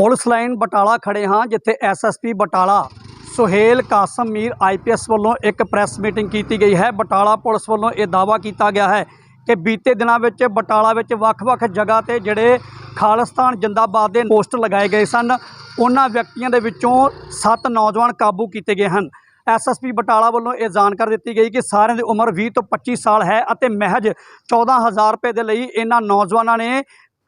Police line Batala ਖੜੇ ਹਾਂ, ਜਿੱਥੇ ਐਸਐਸਪੀ ਬਟਾਲਾ ਸੁਹੇਲ ਕਾਸਮ ਮੀਰ ਆਈਪੀਐਸ ਵੱਲੋਂ ਇੱਕ ਪ੍ਰੈਸ ਮੀਟਿੰਗ ਕੀਤੀ ਗਈ ਹੈ। ਬਟਾਲਾ ਪੁਲਿਸ ਵੱਲੋਂ ਇਹ ਦਾਅਵਾ ਕੀਤਾ ਗਿਆ ਹੈ ਕਿ ਬੀਤੇ ਦਿਨਾਂ ਵਿੱਚ ਬਟਾਲਾ ਵਿੱਚ ਵੱਖ-ਵੱਖ ਜਗ੍ਹਾ ਤੇ ਜਿਹੜੇ ਖਾਲਿਸਤਾਨ ਜਿੰਦਾਬਾਦ ਦੇ ਪੋਸਟਰ ਲਗਾਏ ਗਏ ਸਨ, ਉਹਨਾਂ ਵਿਅਕਤੀਆਂ ਦੇ ਵਿੱਚੋਂ 7 ਨੌਜਵਾਨ ਕਾਬੂ ਕੀਤੇ ਗਏ ਹਨ। ਐਸਐਸਪੀ ਬਟਾਲਾ ਵੱਲੋਂ ਇਹ ਜਾਣਕਾਰੀ ਦਿੱਤੀ ਗਈ ਕਿ ਸਾਰਿਆਂ ਦੀ ਉਮਰ 20 ਤੋਂ 25 ਸਾਲ ਹੈ ਅਤੇ ਮਹਿਜ 14000 ਰੁਪਏ ਦੇ ਲਈ ਇਹਨਾਂ ਨੌਜਵਾਨਾਂ ਨੇ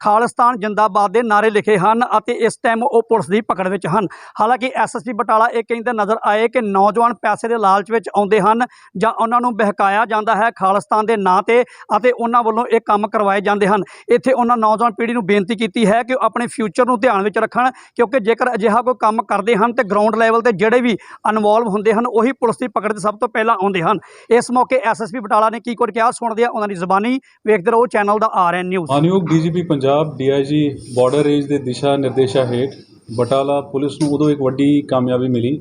ਖਾਲਿਸਤਾਨ ਜਿੰਦਾਬਾਦ ਦੇ ਨਾਰੇ ਲਿਖੇ ਹਨ ਅਤੇ ਇਸ ਟਾਈਮ ਉਹ ਪੁਲਿਸ ਦੀ ਪਕੜ ਵਿੱਚ ਹਨ। ਹਾਲਾਂਕਿ ਐਸਐਸਪੀ ਬਟਾਲਾ ਇਹ ਕਹਿੰਦੇ ਨਜ਼ਰ ਆਏ ਕਿ ਨੌਜਵਾਨ ਪੈਸੇ ਦੇ ਲਾਲਚ ਵਿੱਚ ਆਉਂਦੇ ਹਨ ਜਾਂ ਉਹਨਾਂ ਨੂੰ ਬਹਿਕਾਇਆ ਜਾਂਦਾ ਹੈ ਖਾਲਿਸਤਾਨ ਦੇ ਨਾਂ ਤੇ ਅਤੇ ਉਹਨਾਂ ਵੱਲੋਂ ਇਹ ਕੰਮ ਕਰਵਾਏ ਜਾਂਦੇ ਹਨ। ਇੱਥੇ ਉਹਨਾਂ ਨੌਜਵਾਨ ਪੀੜ੍ਹੀ ਨੂੰ ਬੇਨਤੀ ਕੀਤੀ ਹੈ ਕਿ ਉਹ ਆਪਣੇ ਫਿਊਚਰ ਨੂੰ ਧਿਆਨ ਵਿੱਚ ਰੱਖਣ ਕਿਉਂਕਿ ਜੇਕਰ ਅਜਿਹਾ ਕੋਈ ਕੰਮ ਕਰਦੇ ਹਨ ਤੇ ਗਰਾਊਂਡ ਲੈਵਲ ਤੇ ਜਿਹੜੇ ਵੀ ਇਨਵੋਲਵ ਹੁੰਦੇ ਹਨ ਉਹੀ ਪੁਲਿਸ ਦੀ ਪਕੜ 'ਚ ਸਭ ਤੋਂ ਪਹਿਲਾਂ ਆਉਂਦੇ ਹਨ। ਇਸ ਮੌਕੇ ਐਸਐਸਪੀ ਬਟਾਲਾ ਨੇ ਕੀ ਕੁਝ ਕਿਹਾ ਸੁਣਦੇ ਆ ਉਹਨਾਂ ਦੀ ਜ਼ੁਬਾਨੀ ਵੇਖਦੇ ਰਹੋ, ਚੈਨਲ ਦਾ ਆਰਐਨ ਨਿਊਜ਼ ਮਾਨਯੋਗ DGP Punjab Punjab DIG border range ਦੇ ਦਿਸ਼ਾ ਨਿਰਦੇਸ਼ਾਂ ਹੇਠ ਬਟਾਲਾ ਪੁਲਿਸ ਨੂੰ ਉਦੋਂ ਇੱਕ ਵੱਡੀ ਕਾਮਯਾਬੀ ਮਿਲੀ,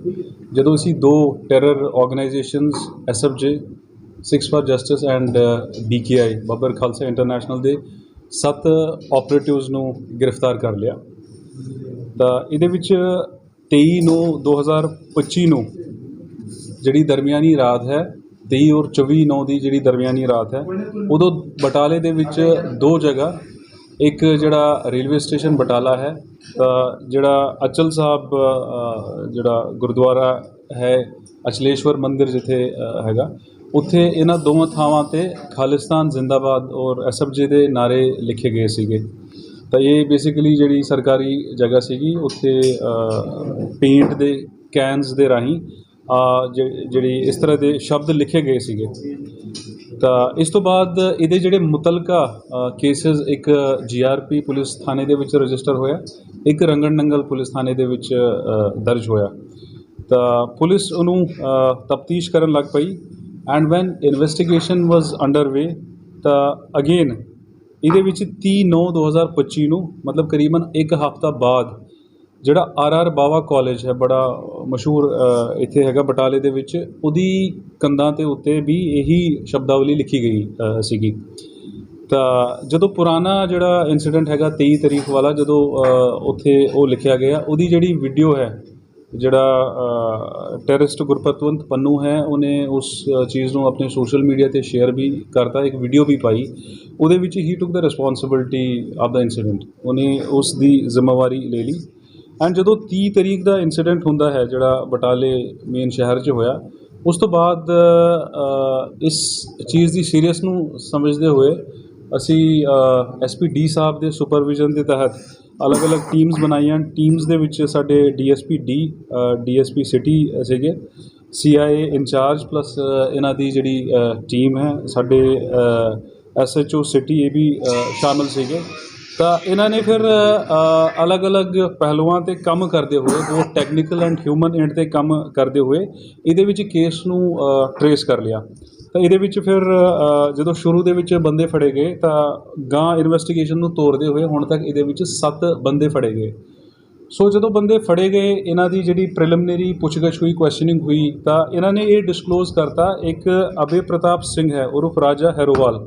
ਜਦੋਂ ਅਸੀਂ ਦੋ terror organisations SFJ Sikhs for justice and BKI Babbar Khalsa international ਦੇ ਸੱਤ ਆਪਰੇਟਿਵਸ ਨੂੰ ਗ੍ਰਿਫਤਾਰ ਕਰ ਲਿਆ। ਤਾਂ ਇਹਦੇ ਵਿੱਚ 23 ਨੂੰ 2025 ਨੂੰ ਜਿਹੜੀ ਦਰਮਿਆਨੀ ਰਾਤ ਹੈ 23 ਔਰ 24 ਨੌ ਦੀ ਜਿਹੜੀ ਦਰਮਿਆਨੀ ਰਾਤ ਹੈ, ਉਦੋਂ ਬਟਾਲੇ ਦੇ ਵਿੱਚ ਦੋ ਜਗ੍ਹਾ ਇੱਕ ਜਿਹੜਾ ਰੇਲਵੇ ਸਟੇਸ਼ਨ ਬਟਾਲਾ ਹੈ, ਤਾਂ ਜਿਹੜਾ ਅਚਲ ਸਾਹਿਬ ਜਿਹੜਾ ਗੁਰਦੁਆਰਾ ਹੈ, ਅਚਲੇਸ਼ਵਰ ਮੰਦਿਰ ਜਿੱਥੇ ਹੈਗਾ, ਉੱਥੇ ਇਹਨਾਂ ਦੋਵਾਂ ਥਾਵਾਂ ਤੇ ਖਾਲਿਸਤਾਨ, ਜ਼ਿੰਦਾਬਾਦ ਔਰ ਐਸਐਫਜੇ ਦੇ ਨਾਰੇ ਲਿਖੇ ਗਏ ਸੀਗੇ। ਤਾਂ ਇਹ ਬੇਸਿਕਲੀ ਜਿਹੜੀ ਸਰਕਾਰੀ ਜਗ੍ਹਾ ਸੀਗੀ, ਉੱਥੇ ਪੇਂਟ ਦੇ ਕੈਨਸ ਦੇ ਰਾਹੀਂ ਜ- ਜਿਹੜੀ ਇਸ ਤਰ੍ਹਾਂ ਦੇ ਸ਼ਬਦ ਲਿਖੇ ਗਏ ਸੀਗੇ। ਤਾਂ ਇਸ ਤੋਂ ਬਾਅਦ ਇਹਦੇ ਜਿਹੜੇ ਮੁਤਲਕਾ ਕੇਸਿਸ ਇੱਕ ਜੀਆਰਪੀ ਪੁਲਿਸ ਥਾਣੇ ਦੇ ਵਿੱਚ ਰਜਿਸਟਰ ਹੋਇਆ, ਇੱਕ ਰੰਗਣ ਨੰਗਲ ਪੁਲਿਸ ਥਾਣੇ ਦੇ ਵਿੱਚ ਦਰਜ ਹੋਇਆ। ਤਾਂ ਪੁਲਿਸ ਉਹਨੂੰ ਤਫਤੀਸ਼ ਕਰਨ ਲੱਗ ਪਈ and when investigation was underway ਤਾਂ ਅਗੇਨ ਇਹਦੇ ਵਿੱਚ 30 9 2025 ਨੂੰ ਮਤਲਬ ਕਰੀਬਨ ਇੱਕ ਹਫ਼ਤਾ ਬਾਅਦ ਜਿਹੜਾ ਆਰ ਆਰ ਬਾਵਾ ਕਾਲਜ ਹੈ, ਬੜਾ ਮਸ਼ਹੂਰ ਇੱਥੇ ਹੈਗਾ ਬਟਾਲੇ ਦੇ ਵਿੱਚ, ਉਹਦੀ ਕੰਧਾਂ ਤੇ ਉੱਤੇ ਵੀ ਇਹੀ ਸ਼ਬਦਾਵਲੀ ਲਿਖੀ ਗਈ ਸੀਗੀ। ਤਾਂ ਜਦੋਂ ਪੁਰਾਣਾ ਜਿਹੜਾ ਇਨਸੀਡੈਂਟ ਹੈਗਾ 23 ਤਰੀਕ ਵਾਲਾ, ਜਦੋਂ ਉੱਥੇ ਉਹ ਲਿਖਿਆ ਗਿਆ, ਉਹਦੀ ਜਿਹੜੀ ਵੀਡੀਓ ਹੈ, ਜਿਹੜਾ ਟੈਰਰਿਸਟ ਗੁਰਪਤਵੰਤ ਪੰਨੂ ਹੈ, ਉਹਨੇ ਉਸ ਚੀਜ਼ ਨੂੰ ਆਪਣੇ ਸੋਸ਼ਲ ਮੀਡੀਆ ਤੇ ਸ਼ੇਅਰ ਵੀ ਕਰਤਾ, ਇੱਕ ਵੀਡੀਓ ਵੀ ਪਾਈ। ਉਹਦੇ ਵਿੱਚ ਹੀ took the responsibility of the incident ਉਹਨੇ ਉਸ ਦੀ ਜ਼ਿੰਮੇਵਾਰੀ ਲੈ ਲਈ। ਐਂਡ ਜਦੋਂ 30 ਤਰੀਕ ਦਾ ਇਨਸੀਡੈਂਟ ਹੁੰਦਾ ਹੈ ਜਿਹੜਾ ਬਟਾਲੇ ਮੇਨ ਸ਼ਹਿਰ 'ਚ ਹੋਇਆ ਉਸ ਤੋਂ ਬਾਅਦ ਇਸ ਚੀਜ਼ ਦੀ ਸੀਰੀਅਸ ਨੂੰ ਸਮਝਦੇ ਹੋਏ ਅਸੀਂ ਐਸਪੀ ਡੀ ਸਾਹਿਬ ਦੇ ਸੁਪਰਵਿਜ਼ਨ ਦੇ ਤਹਿਤ ਅਲੱਗ-ਅਲੱਗ ਟੀਮਸ ਬਣਾਈਆਂ। ਟੀਮਸ ਦੇ ਵਿੱਚ ਸਾਡੇ ਡੀਐਸਪੀ ਡੀ ਡੀਐਸਪੀ ਸਿਟੀ ਸੀਗੇ। ਸੀਆਈਏ ਇੰਚਾਰਜ ਪਲੱਸ ਇਹਨਾਂ ਦੀ ਜਿਹੜੀ ਟੀਮ ਹੈ ਸਾਡੇ ਐਸਐਚਓ ਸਿਟੀ ਇਹ ਵੀ ਅ, ਸ਼ਾਮਲ ਸੀਗੇ। ਤਾਂ ਇਹਨਾਂ ਨੇ ਫਿਰ ਅਲੱਗ-ਅਲੱਗ ਪਹਿਲੂਆਂ ਤੇ ਕੰਮ ਕਰਦੇ ਹੋਏ ਬਹੁਤ ਟੈਕਨੀਕਲ ਐਂਡ ਹਿਊਮਨ ਐਂਡ ਤੇ ਕੰਮ ਕਰਦੇ ਹੋਏ, ਇਹਦੇ ਵਿੱਚ ਕੇਸ ਨੂੰ ਟਰੇਸ ਕਰ ਲਿਆ। ਤਾਂ ਇਹਦੇ ਵਿੱਚ ਫਿਰ ਜਦੋਂ ਸ਼ੁਰੂ ਦੇ ਵਿੱਚ ਬੰਦੇ ਫੜੇ ਗਏ, ਤਾਂ ਗਾਂ ਇਨਵੈਸਟੀਗੇਸ਼ਨ ਨੂੰ ਤੋਰਦੇ ਹੋਏ ਹੁਣ ਤੱਕ ਇਹਦੇ ਵਿੱਚ 7 ਬੰਦੇ ਫੜੇ ਗਏ। ਸੋ ਜਦੋਂ ਬੰਦੇ ਫੜੇ ਗਏ, ਇਹਨਾਂ ਦੀ ਜਿਹੜੀ ਪ੍ਰੀਲਿਮਿਨਰੀ ਪੁੱਛਗਿੱਛ ਹੋਈ ਕੁਐਸਚਨਿੰਗ ਹੋਈ, ਤਾਂ ਇਹਨਾਂ ਨੇ ਇਹ ਡਿਸਕਲੋਜ਼ ਕਰਤਾ, ਇੱਕ ਅਭੇ ਪ੍ਰਤਾਪ ਸਿੰਘ ਹੈ, ਉਰਫ ਰਾਜਾ ਹੈਰੋਵਾਲ।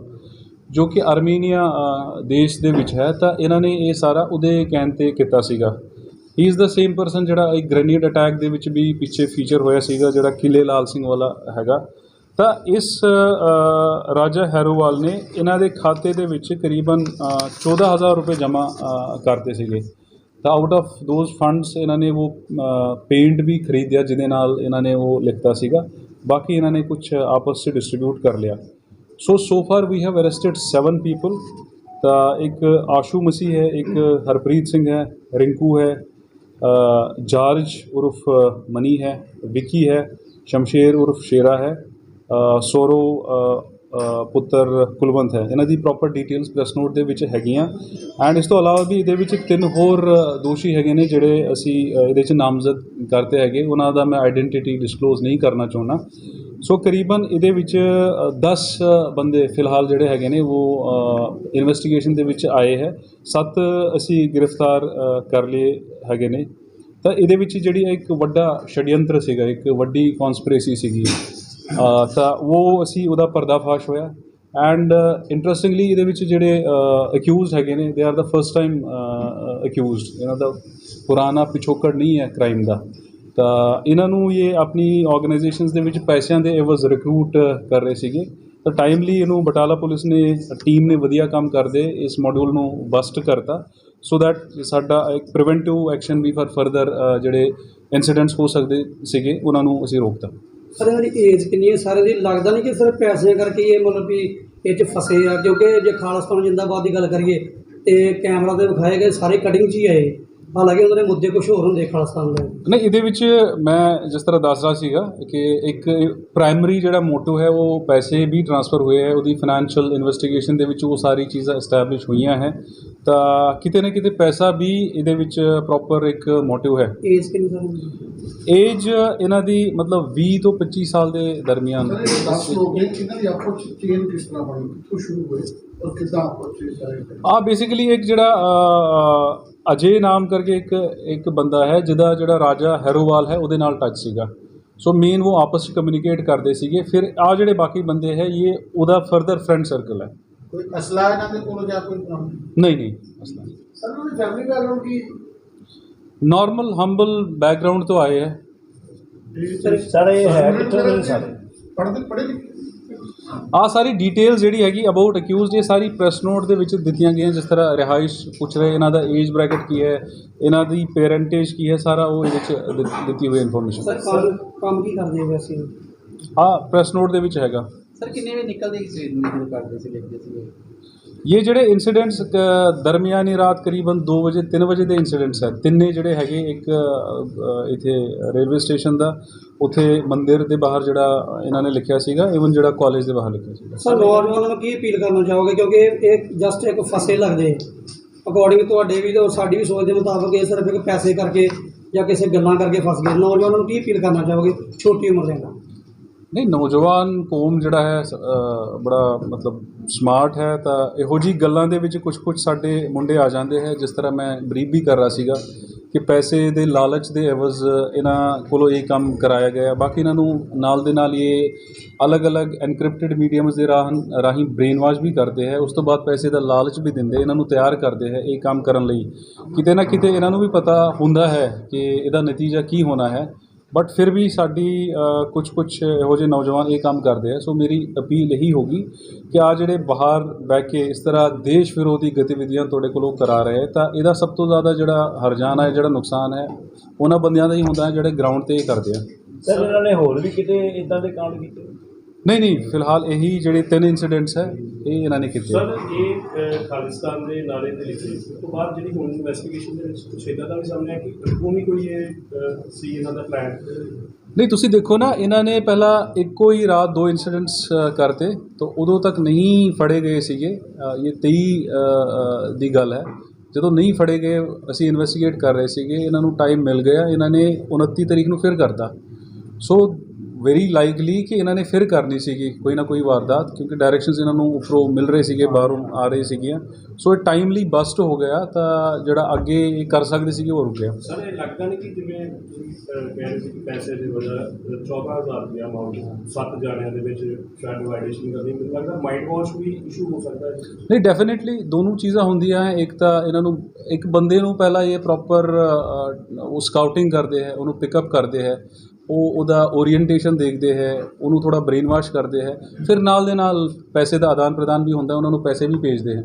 ਜੋ ਕਿ ਆਰਮੀਨੀਆ ਦੇਸ਼ ਦੇ ਵਿੱਚ ਹੈ ਤਾਂ ਇਹਨਾਂ ਨੇ ਇਹ ਸਾਰਾ ਉਹਦੇ ਕਹਿਣ ਤੇ ਕੀਤਾ ਸੀਗਾ। He is the same person ਜਿਹੜਾ ਇੱਕ ਗ੍ਰੈਨੇਡ ਅਟੈਕ ਦੇ ਵਿੱਚ ਵੀ ਪਿੱਛੇ ਫੀਚਰ ਹੋਇਆ ਸੀਗਾ ਜਿਹੜਾ ਕਿਲੇ ਲਾਲ ਸਿੰਘ ਵਾਲਾ ਹੈਗਾ। ਤਾਂ ਇਸ ਰਾਜਾ ਹੈਰੋਵਾਲ ਨੇ ਇਹਨਾਂ ਦੇ ਖਾਤੇ ਦੇ ਵਿੱਚ ਕਰੀਬਨ ਅ, 14000 ਰੁਪਏ ਜਮ੍ਹਾਂ ਕਰਤੇ ਸੀਗੇ। ਤਾਂ ਆਊਟ ਆਫ ਦੋਜ਼ ਫੰਡਸ ਇਹਨਾਂ ਨੇ ਉਹ ਪੇਂਟ ਵੀ ਖਰੀਦਿਆ ਜਿਹਦੇ ਨਾਲ ਇਹਨਾਂ ਨੇ ਉਹ ਲਿਖਤਾ ਸੀਗਾ। ਬਾਕੀ ਇਹਨਾਂ ਨੇ ਕੁਝ ਆਪਸ 'ਚ ਡਿਸਟ੍ਰੀਬਿਊਟ ਕਰ ਲਿਆ। So so far we have arrested 7 people ਤਾਂ ਇੱਕ ਆਸ਼ੂ ਮਸੀਹ ਹੈ ਇੱਕ ਹਰਪ੍ਰੀਤ ਸਿੰਘ ਹੈ ਰਿੰਕੂ ਹੈ ਜਾਰਜ ਉਰਫ ਮਨੀ ਹੈ ਵਿੱਕੀ ਹੈ ਸ਼ਮਸ਼ੇਰ ਉਰਫ ਸ਼ੇਰਾ ਹੈ ਅ, ਸੋਰੋ ਪੁੱਤਰ ਕੁਲਵੰਤ ਹੈ ਇਹਨਾਂ ਦੀ ਪ੍ਰੋਪਰ ਡੀਟੇਲਸ ਪ੍ਰੈਸ ਨੋਟ ਦੇ ਵਿੱਚ ਹੈਗੀਆਂ ਐਂਡ ਇਸ ਤੋਂ ਇਲਾਵਾ ਵੀ ਇਹਦੇ ਵਿੱਚ ਤਿੰਨ ਹੋਰ ਦੋਸ਼ੀ ਹੈਗੇ ਨੇ ਜਿਹੜੇ ਅਸੀਂ ਇਹਦੇ 'ਚ ਨਾਮਜ਼ਦ ਕਰਤੇ ਹੈਗੇ ਉਹਨਾਂ ਦਾ ਮੈਂ ਆਇਡੈਂਟੀਟੀ ਡਿਸਕਲੋਜ਼ ਨਹੀਂ ਕਰਨਾ ਚਾਹੁੰਦਾ ਸੋ ਕਰੀਬਨ ਇਹਦੇ ਵਿੱਚ 10 ਬੰਦੇ ਫਿਲਹਾਲ ਜਿਹੜੇ ਹੈਗੇ ਨੇ, ਉਹ ਇਨਵੈਸਟੀਗੇਸ਼ਨ ਦੇ ਵਿੱਚ ਆਏ ਹੈ। ਸੱਤ ਅਸੀਂ ਗ੍ਰਿਫਤਾਰ ਕਰ ਲਏ ਹੈਗੇ ਨੇ। ਤਾਂ ਇਹਦੇ ਵਿੱਚ ਜਿਹੜੀ ਇੱਕ ਵੱਡਾ ਛੜਯੰਤਰ ਸੀਗਾ, ਇੱਕ ਵੱਡੀ ਕਨਸਪੀਰੇਸੀ ਸੀਗੀ। ਤਾਂ ਉਹ ਅਸੀਂ, ਉਹਦਾ ਪਰਦਾਫਾਸ਼ ਹੋਇਆ। ਐਂਡ ਇੰਟਰਸਟਿੰਗਲੀ ਇਹਦੇ ਵਿੱਚ ਜਿਹੜੇ ਅਕਿਊਜ਼ਡ ਹੈਗੇ ਨੇ they are the first time accused ਇਹਨਾਂ ਦਾ ਪੁਰਾਣਾ ਪਿਛੋਕੜ ਨਹੀਂ ਹੈ ਕ੍ਰਾਈਮ ਦਾ। ਤਾਂ ਇਹਨਾਂ ਨੂੰ ਇਹ ਆਪਣੀ ਆਰਗੇਨਾਈਜੇਸ਼ਨਸ ਦੇ ਵਿੱਚ ਪੈਸਿਆਂ ਦੇ ਐਵਜ਼ ਰਿਕਰੂਟ ਕਰ ਰਹੇ ਸੀਗੇ। ਤਾਂ ਟਾਈਮਲੀ ਇਹਨੂੰ ਬਟਾਲਾ ਪੁਲਿਸ ਨੇ ਟੀਮ ਨੇ ਵਧੀਆ ਕੰਮ ਕਰਦੇ, ਇਸ ਮੋਡਿਊਲ ਨੂੰ ਬਸਟ ਕਰਤਾ। ਸੋ ਦੈਟ ਸਾਡਾ ਇੱਕ ਪ੍ਰੀਵੈਂਟਿਵ ਐਕਸ਼ਨ ਵੀ ਫॉर ਫਰਦਰ ਜਿਹੜੇ ਇਨਸੀਡੈਂਟਸ ਹੋ ਸਕਦੇ ਸੀਗੇ, ਉਹਨਾਂ ਨੂੰ ਅਸੀਂ ਰੋਕਤਾ। ਸਰ ਇਹਨਾਂ ਦੀ ਏਜ ਕਿੰਨੀ ਹੈ? ਸਾਰੇ ਦੀ ਲੱਗਦਾ ਨਹੀਂ ਕਿ ਸਿਰਫ ਪੈਸਿਆਂ ਕਰਕੇ ਇਹ ਮਤਲਬ ਵੀ ਇਹ 'ਚ ਫਸੇ ਆ, ਕਿਉਂਕਿ ਜੇ ਖਾਲਸਤਾਨ ਜਿੰਦਾਬਾਦ ਦੀ ਗੱਲ ਕਰੀਏ, ਤੇ ਕੈਮਰਾ ਤੇ ਵਿਖਾਏ ਗਏ ਸਾਰੇ ਕਟਿੰਗ 'ਚ ਹੀ ਆਏ ਹਾਲਾਂਕਿ ਉਹਨਾਂ ਦੇ ਮੁੱਦੇ ਕੁਝ ਹੋਰ ਹੁੰਦੇ ਖਾਲਸਤਾਨ ਦੇ। ਨਹੀਂ ਇਹਦੇ ਵਿੱਚ ਮੈਂ ਜਿਸ ਤਰ੍ਹਾਂ ਦੱਸ ਰਿਹਾ ਸੀਗਾ ਕਿ ਇੱਕ ਪ੍ਰਾਇਮਰੀ ਜਿਹੜਾ ਮੋਟਿਵ ਹੈ ਉਹ ਪੈਸੇ ਵੀ ਟ੍ਰਾਂਸਫਰ ਹੋਏ ਹੈ ਉਹਦੀ ਫਾਈਨੈਂਸ਼ੀਅਲ ਇਨਵੈਸਟੀਗੇਸ਼ਨ ਦੇ ਵਿੱਚ ਉਹ ਸਾਰੀ ਚੀਜ਼ਾਂ ਐਸਟੈਬਲਿਸ਼ ਹੋਈਆਂ ਹੈ। ਤਾਂ ਕਿਤੇ ਨਾ ਕਿਤੇ ਪੈਸਾ ਵੀ ਇਹਦੇ ਵਿੱਚ ਪ੍ਰੋਪਰ ਇੱਕ ਮੋਟਿਵ ਹੈ। ਏਜ ਕਿੰਨੀ ਸਾਰੀ ਏਜ ਇਹਨਾਂ ਦੀ ਮਤਲਬ 20 ਤੋਂ 25 ਸਾਲ ਦੇ ਦਰਮਿਆਨ ਇਹਨਾਂ ਦੀ ਆਪਸ ਚ ਚੇਨ ਕਿਸ ਤਰ੍ਹਾਂ ਬਣੀ ਕਿੱਥੋਂ ਸ਼ੁਰੂ ਹੋਏ ਔਰ ਕਿੱਦਾਂ ਆਪਸ ਚ ਸਾਰੇ ਆ ਬੇਸਿਕਲੀ ਇੱਕ ਜਿਹੜਾ ਅਜੇ ਨਾਮ ਕਰਕੇ ਇੱਕ ਇੱਕ ਬੰਦਾ ਹੈ ਜਿਹਦਾ ਜਿਹੜਾ ਰਾਜਾ ਹੈਰੋਵਾਲ ਹੈ ਉਹਦੇ ਨਾਲ ਟੱਚ ਸੀਗਾ। ਸੋ ਮੇਨ ਉਹ ਆਪਸ ਵਿੱਚ ਕਮਿਊਨੀਕੇਟ ਕਰਦੇ ਸੀਗੇ। ਫਿਰ ਆ ਜਿਹੜੇ ਬਾਕੀ ਬੰਦੇ ਹੈ ਇਹ ਉਹਦਾ ਫਰਦਰ ਫਰੈਂਡ ਸਰਕਲ ਹੈ। ਕੋਈ ਅਸਲਾ ਇਹਨਾਂ ਦੇ ਕੋਲ ਜਾਂ ਕੋਈ ਨਹੀਂ ਨਹੀਂ ਅਸਲਾ ਸਰ ਉਹਨਾਂ ਦੀ ਫੈਮਿਲੀ ਬੈਕਗ੍ਰਾਉਂਡ ਕੀ? ਨਾਰਮਲ ਹੰਬਲ ਬੈਕਗ੍ਰਾਉਂਡ ਤੋਂ ਆਏ ਹੈ। ਸਰ ਇਹ ਹੈ ਕਿੱਥੋਂ ਦੇ ਸਾਰੇ ਪੜ੍ਹਦੇ ਪੜ੍ਹੇ ਲਿਖੇ? ਆ ਸਾਰੀ ਡਿਟੇਲ ਜਿਹੜੀ ਹੈਗੀ ਅਬਾਊਟ ਅਕਿਊਜ਼ਡ ਇਹ ਸਾਰੀ ਪ੍ਰੈਸ ਨੋਟ ਦੇ ਵਿੱਚ ਦਿੱਤੀਆਂ ਗਈਆਂ ਜਿਸ ਤਰ੍ਹਾਂ ਰਿਹਾਇਸ਼ ਪੁੱਛ ਰਹੇ ਇਹਨਾਂ ਦਾ ਏਜ ਬ੍ਰੈਕਟ ਕੀ ਹੈ ਇਹਨਾਂ ਦੀ ਪੇਰੈਂਟੇਜ ਕੀ ਹੈ ਸਾਰਾ ਉਹ ਇਹਦੇ ਵਿੱਚ ਦਿੱਤ- ਹੋਈ ਇਨਫੋਰਮੇਸ਼ਨ ਸਰ ਕੰਮ ਕੀ ਕਰਦੇ ਆ ਵੈਸੇ ਆ ਪ੍ਰੈਸ ਨੋਟ ਦੇ ਵਿੱਚ ਹੈਗਾ। ਸਰ ਕਿੰਨੇ ਵਜੇ ਨਿਕਲਦੇ ਸੀ? ਕਰਦੇ ਸੀ ਲਿਖਦੇ ਸੀ ਇਹ ਜਿਹੜੇ ਇਨਸੀਡੈਂਟਸ ਦਰਮਿਆਨੀ ਰਾਤ ਕਰੀਬਨ 2 ਵਜੇ 3 ਵਜੇ ਦੇ ਇਨਸੀਡੈਂਟਸ ਹੈ। ਤਿੰਨੇ ਜਿਹੜੇ ਹੈਗੇ ਇੱਕ ਅ, ਇੱਥੇ ਰੇਲਵੇ ਸਟੇਸ਼ਨ ਦਾ ਉੱਥੇ ਮੰਦਿਰ ਦੇ ਬਾਹਰ ਜਿਹੜਾ ਇਹਨਾਂ ਨੇ ਲਿਖਿਆ ਸੀਗਾ ਇਵਨ ਜਿਹੜਾ ਕਾਲਜ ਦੇ ਬਾਹਰ ਲਿਖਿਆ ਸੀਗਾ। ਸਰ ਨੌਜਵਾਨਾਂ ਨੂੰ ਕੀ ਅਪੀਲ ਕਰਨਾ ਚਾਹੋਗੇ? ਕਿਉਂਕਿ ਇਹ- ਜਸਟ ਇੱਕ ਫਸੇ ਲੱਗਦੇ। ਅਕੋਰਡਿੰਗ ਤੁਹਾਡੇ ਵੀ ਤੇ ਔਰ ਸਾਡੀ ਵੀ ਸੋਚ ਦੇ ਮੁਤਾਬਕ ਇਹ ਸਿਰਫ ਇੱਕ ਪੈਸੇ ਕਰਕੇ ਜਾਂ ਕਿਸੇ ਗੱਲਾਂ ਕਰਕੇ ਫਸ ਗਏ। ਨੌਜਵਾਨਾਂ ਨੂੰ ਕੀ ਅਪੀਲ ਕਰਨਾ ਚਾਹੋਗੇ? ਛੋਟੀ ਉਮਰ ਦੇ ਨਾਲ। ਨਹੀਂ, ਨੌਜਵਾਨ ਕੌਮ ਜਿਹੜਾ ਹੈ ਬੜਾ ਮਤਲਬ ਸਮਾਰਟ ਹੈ, ਤਾਂ ਇਹੋ ਜੀ ਗੱਲਾਂ ਦੇ ਵਿੱਚ ਕੁਝ ਕੁਝ ਸਾਡੇ ਮੁੰਡੇ ਆ ਜਾਂਦੇ ਹੈ, ਜਿਸ ਤਰ੍ਹਾਂ ਮੈਂ ਬਰੀਫ ਵੀ ਕਰ ਰਿਹਾ ਸੀਗਾ ਕਿ ਪੈਸੇ ਦੇ ਲਾਲਚ ਦੇ ਐਵਜ਼ ਇਹਨਾਂ ਕੋਲੋਂ ਇਹ ਕੰਮ ਕਰਾਇਆ ਗਿਆ। ਬਾਕੀ ਇਹਨਾਂ ਨੂੰ ਨਾਲ ਦੇ ਨਾਲ ਇਹ ਅਲੱਗ-ਅਲੱਗ ਐਨਕ੍ਰਿਪਟਡ ਮੀਡੀਅਮਸ ਦੇ ਰਾਹੀਂ ਰਾਹੀਂ ਬ੍ਰੇਨ ਵਾਸ਼ ਵੀ ਕਰਦੇ ਹੈ, ਉਸ ਤੋਂ ਬਾਅਦ ਪੈਸੇ ਦਾ ਲਾਲਚ ਵੀ ਦਿੰਦੇ, ਇਹਨਾਂ ਨੂੰ ਤਿਆਰ ਕਰਦੇ ਹੈ ਇਹ ਕੰਮ ਕਰਨ ਲਈ। ਕਿਤੇ ਨਾ ਕਿਤੇ ਇਹਨਾਂ ਨੂੰ ਵੀ ਪਤਾ ਹੁੰਦਾ ਹੈ ਕਿ ਇਹਦਾ ਨਤੀਜਾ ਕੀ ਹੋਣਾ ਹੈ। ਬਟ ਫਿਰ ਵੀ ਸਾਡੀ ਕੁਝ ਕੁਝ ਇਹੋ ਜਿਹੇ ਨੌਜਵਾਨ ਇਹ ਕੰਮ ਕਰਦੇ ਆ। ਸੋ ਮੇਰੀ ਅਪੀਲ ਇਹੀ ਹੋਗੀ ਕਿ ਆ ਜਿਹੜੇ ਬਾਹਰ ਬਹਿ ਕੇ ਇਸ ਤਰ੍ਹਾਂ ਦੇਸ਼ ਵਿਰੋਧੀ ਗਤੀਵਿਧੀਆਂ ਤੁਹਾਡੇ ਕੋਲੋਂ ਕਰਾ ਰਹੇ ਹੈ ਤਾਂ ਇਹਦਾ ਸਭ ਤੋਂ ਜ਼ਿਆਦਾ ਜਿਹੜਾ ਹਰਜਾਨਾ ਹੈ ਜਿਹੜਾ ਨੁਕਸਾਨ ਹੈ, ਉਹਨਾਂ ਬੰਦਿਆਂ ਦਾ ਹੀ ਹੁੰਦਾ ਜਿਹੜੇ ਗਰਾਊਂਡ ਤੇ ਇਹ ਕਰਦੇ ਆ। ਸਰ ਇਹਨਾਂ ਨੇ ਹੋਰ ਵੀ ਕਿਤੇ ਇਦਾਂ ਦੇ ਕਾਂਡ ਕੀਤੇ? ਨਹੀਂ ਨਹੀਂ ਫਿਲਹਾਲ ਇਹੀ ਜਿਹੜੇ ਤਿੰਨ ਇਨਸੀਡੈਂਟਸ ਹੈ ਇਹ ਇਹਨਾਂ ਨੇ ਕੀਤੇ ਸਰ ਇਹ ਖਾਲਿਸਤਾਨ ਦੇ ਨਾਰੇ ਤੇ ਲਿਖੇ ਇਸ ਤੋਂ ਬਾਅਦ ਜਿਹੜੀ ਹੁਣ ਇਨਵੈਸਟੀਗੇਸ਼ਨ ਦੇ ਵਿੱਚ ਕੁਛ ਇੱਦਾਂ ਦਾ ਵੀ ਸਾਹਮਣੇ ਆਇਆ ਕਿ ਉਹ ਵੀ ਕੋਈ ਇਹ ਸੀ ਇਹਨਾਂ ਦਾ ਪਲਾਨ ਨਹੀਂ ਤੁਸੀਂ ਦੇਖੋ ਨਾ ਇਹਨਾਂ ਨੇ ਪਹਿਲਾਂ ਇੱਕੋ ਹੀ ਰਾਤ ਦੋ ਇਨਸੀਡੈਂਟਸ ਕਰਤੇ ਤਾਂ ਉਦੋਂ ਤੱਕ ਨਹੀਂ ਫੜੇ ਗਏ ਸੀਗੇ। ਅ, ਇਹ 23 ਅ, ਅ, ਦੀ ਗੱਲ ਹੈ। ਜਦੋਂ ਨਹੀਂ ਫੜੇ ਗਏ ਅਸੀਂ ਇਨਵੈਸਟੀਗੇਟ ਕਰ ਰਹੇ ਸੀਗੇ। ਇਹਨਾਂ ਨੂੰ ਟਾਈਮ ਮਿਲ ਗਿਆ। ਇਹਨਾਂ ਨੇ 29 ਤਰੀਕ ਨੂੰ ਫਿਰ ਕਰਤਾ। ਸੋ ਵੈਰੀ ਲਾਈਕਲੀ ਕਿ ਇਹਨਾਂ ਨੇ ਫਿਰ ਕਰਨੀ ਸੀਗੀ ਕੋਈ ਨਾ ਕੋਈ ਵਾਰਦਾਤ ਕਿਉਂਕਿ ਡਾਇਰੈਕਸ਼ਨਸ ਇਹਨਾਂ ਨੂੰ ਉੱਪਰੋਂ ਮਿਲ ਰਹੇ ਸੀਗੇ ਬਾਹਰੋਂ ਆ ਰਹੇ ਸੀਗੀਆਂ। ਸੋ ਇਹ ਟਾਈਮਲੀ ਬਸਟ ਹੋ ਗਿਆ ਤਾਂ ਜਿਹੜਾ ਅੱਗੇ ਇਹ ਕਰ ਸਕਦੇ ਸੀਗੇ ਉਹ ਰੁਕ ਗਿਆ। ਸਰ ਇਹ ਲੱਗਦਾ ਨਹੀਂ ਕਿ ਜਿਵੇਂ ਤੁਸੀਂ ਅ, ਕਹਿ ਰਹੇ ਸੀ ਪੈਸੇ ਦੀ ਵਜ੍ਹਾ 14000 ਰੁਪਇਆ ਅਮਾਉਂਟ ਸੱਤ ਜਾਣਿਆਂ ਦੇ ਵਿੱਚ ਸ਼ਾਇਦ ਡਿਵਾਈਡੇਸ਼ਨ ਕਰਨੀ ਮੈਨੂੰ ਲੱਗਦਾ ਮਾਈਂਡ ਵਾਸ਼ ਵੀ ਇਸ਼ੂ ਹੋ ਸਕਦਾ ਹੈ। ਨਹੀਂ ਡੈਫੀਨਿਟਲੀ ਦੋਨੋਂ ਚੀਜ਼ਾਂ ਹੁੰਦੀਆਂ ਹੈ। ਇੱਕ ਤਾਂ ਇਹਨਾਂ ਨੂੰ ਇੱਕ ਬੰਦੇ ਨੂੰ ਪਹਿਲਾਂ ਇਹ ਪ੍ਰੋਪਰ ਉਹ ਸਕਾਊਟਿੰਗ ਕਰਦੇ ਹੈ ਉਹਨੂੰ ਪਿਕਅਪ ਕਰਦੇ ਹੈ। ਉਹ ਉਹਦਾ ਓਰੀਐਂਟੇਸ਼ਨ ਦੇਖਦੇ ਹੈ, ਉਹਨੂੰ ਥੋੜਾ ਬ੍ਰੇਨ ਵਾਸ਼ ਕਰਦੇ ਹੈ, ਫਿਰ ਨਾਲ ਦੇ ਨਾਲ ਪੈਸੇ ਦਾ ਆਦਾਨ ਪ੍ਰਦਾਨ ਵੀ ਹੁੰਦਾ, ਉਹਨਾਂ ਨੂੰ ਪੈਸੇ ਵੀ ਭੇਜਦੇ ਹੈ।